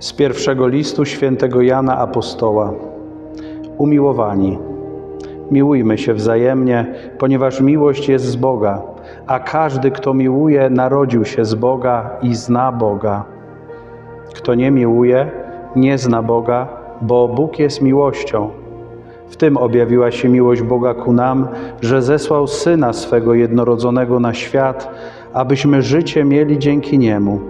Z pierwszego listu świętego Jana Apostoła. Umiłowani, miłujmy się wzajemnie, ponieważ miłość jest z Boga, a każdy, kto miłuje, narodził się z Boga i zna Boga. Kto nie miłuje, nie zna Boga, bo Bóg jest miłością. W tym objawiła się miłość Boga ku nam, że zesłał Syna swego jednorodzonego na świat, abyśmy życie mieli dzięki Niemu.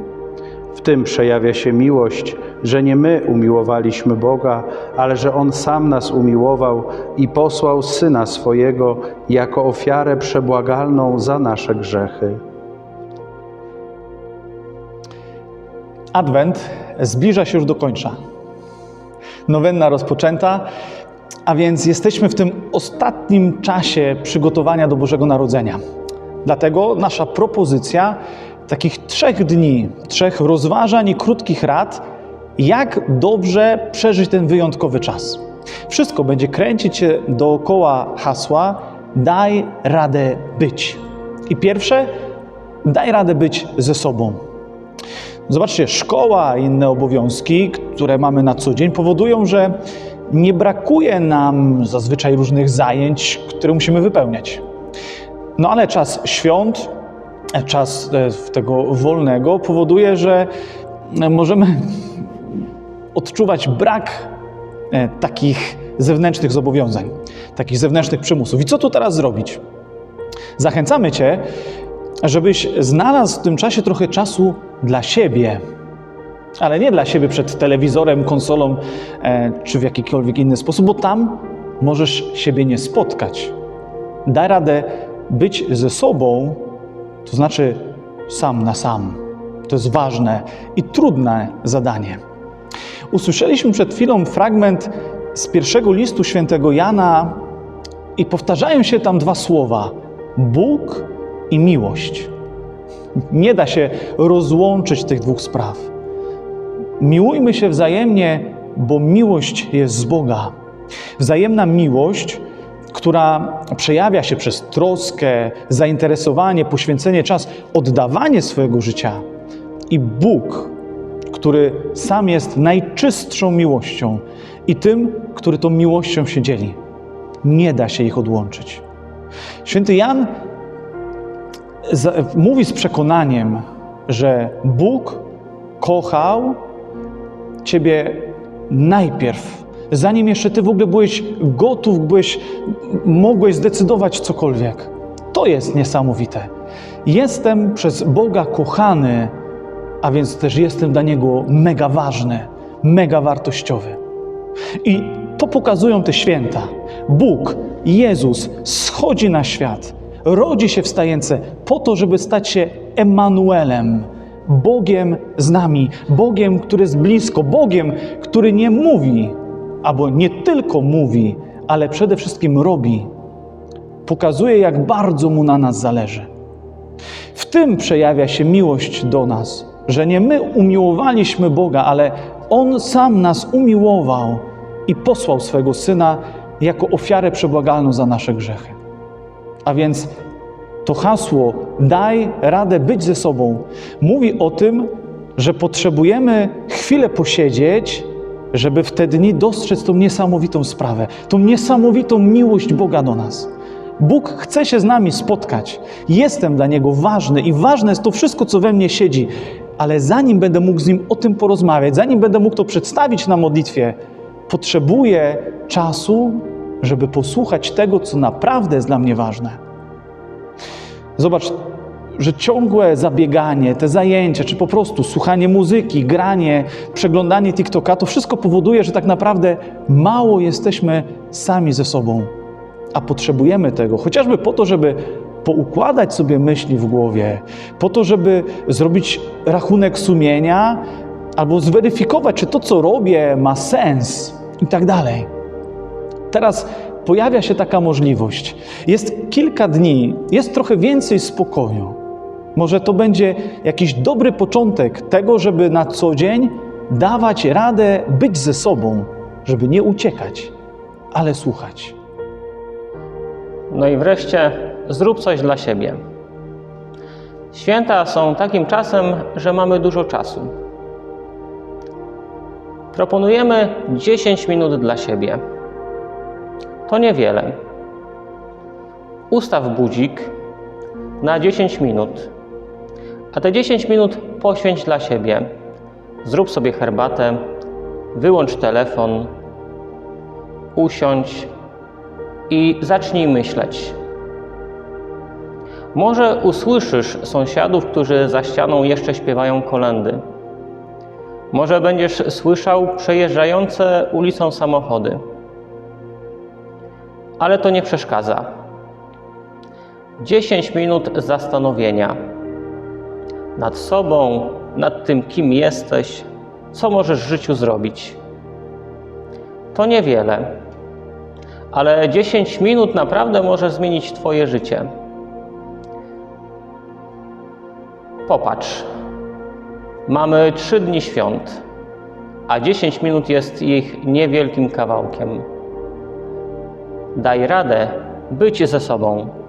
W tym przejawia się miłość, że nie my umiłowaliśmy Boga, ale że On sam nas umiłował i posłał Syna swojego jako ofiarę przebłagalną za nasze grzechy. Adwent zbliża się już do końca. Nowenna rozpoczęta, a więc jesteśmy w tym ostatnim czasie przygotowania do Bożego Narodzenia. Dlatego nasza propozycja takich trzech dni, trzech rozważań i krótkich rad, jak dobrze przeżyć ten wyjątkowy czas. Wszystko będzie kręcić się dookoła hasła daj radę być. I pierwsze, daj radę być ze sobą. Zobaczcie, szkoła i inne obowiązki, które mamy na co dzień, powodują, że nie brakuje nam zazwyczaj różnych zajęć, które musimy wypełniać. No ale czas świąt, czas e, tego wolnego powoduje, że e, możemy odczuwać brak e, takich zewnętrznych zobowiązań, takich zewnętrznych przymusów. I co tu teraz zrobić? Zachęcamy Cię, żebyś znalazł w tym czasie trochę czasu dla siebie, ale nie dla siebie przed telewizorem, konsolą e, czy w jakikolwiek inny sposób, bo tam możesz siebie nie spotkać. Daj radę być ze sobą, to znaczy sam na sam. To jest ważne i trudne zadanie. Usłyszeliśmy przed chwilą fragment z pierwszego listu świętego Jana i powtarzają się tam dwa słowa: Bóg i miłość. Nie da się rozłączyć tych dwóch spraw. Miłujmy się wzajemnie, bo miłość jest z Boga. Wzajemna miłość, która przejawia się przez troskę, zainteresowanie, poświęcenie czas, oddawanie swojego życia. I Bóg, który sam jest najczystszą miłością i tym, który tą miłością się dzieli. Nie da się ich odłączyć. Święty Jan mówi z przekonaniem, że Bóg kochał Ciebie najpierw, zanim jeszcze Ty w ogóle byłeś gotów, byłeś, mogłeś zdecydować cokolwiek. To jest niesamowite. Jestem przez Boga kochany, a więc też jestem dla Niego mega ważny, mega wartościowy. I to pokazują te święta. Bóg, Jezus schodzi na świat, rodzi się w stajence po to, żeby stać się Emanuelem, Bogiem z nami, Bogiem, który jest blisko, Bogiem, który nie mówi, albo nie tylko mówi, ale przede wszystkim robi. Pokazuje, jak bardzo mu na nas zależy. W tym przejawia się miłość do nas, że nie my umiłowaliśmy Boga, ale On sam nas umiłował i posłał swego Syna jako ofiarę przebłagalną za nasze grzechy. A więc to hasło daj radę być ze sobą mówi o tym, że potrzebujemy chwilę posiedzieć, żeby w te dni dostrzec tą niesamowitą sprawę, tą niesamowitą miłość Boga do nas. Bóg chce się z nami spotkać. Jestem dla Niego ważny i ważne jest to wszystko, co we mnie siedzi. Ale zanim będę mógł z Nim o tym porozmawiać, zanim będę mógł to przedstawić na modlitwie, potrzebuję czasu, żeby posłuchać tego, co naprawdę jest dla mnie ważne. Zobacz, że ciągłe zabieganie, te zajęcia, czy po prostu słuchanie muzyki, granie, przeglądanie TikToka, to wszystko powoduje, że tak naprawdę mało jesteśmy sami ze sobą, a potrzebujemy tego, chociażby po to, żeby poukładać sobie myśli w głowie, po to, żeby zrobić rachunek sumienia albo zweryfikować, czy to, co robię, ma sens i tak dalej. Teraz pojawia się taka możliwość. Jest kilka dni, jest trochę więcej spokoju. Może to będzie jakiś dobry początek tego, żeby na co dzień dawać radę być ze sobą, żeby nie uciekać, ale słuchać. No i wreszcie zrób coś dla siebie. Święta są takim czasem, że mamy dużo czasu. Proponujemy 10 minut dla siebie. To niewiele. Ustaw budzik na 10 minut, a te 10 minut poświęć dla siebie. Zrób sobie herbatę, wyłącz telefon, usiądź i zacznij myśleć. Może usłyszysz sąsiadów, którzy za ścianą jeszcze śpiewają kolendy. Może będziesz słyszał przejeżdżające ulicą samochody. Ale to nie przeszkadza. 10 minut zastanowienia nad sobą, nad tym, kim jesteś, co możesz w życiu zrobić. To niewiele, ale 10 minut naprawdę może zmienić Twoje życie. Popatrz, mamy 3 dni świąt, a 10 minut jest ich niewielkim kawałkiem. Daj radę być ze sobą.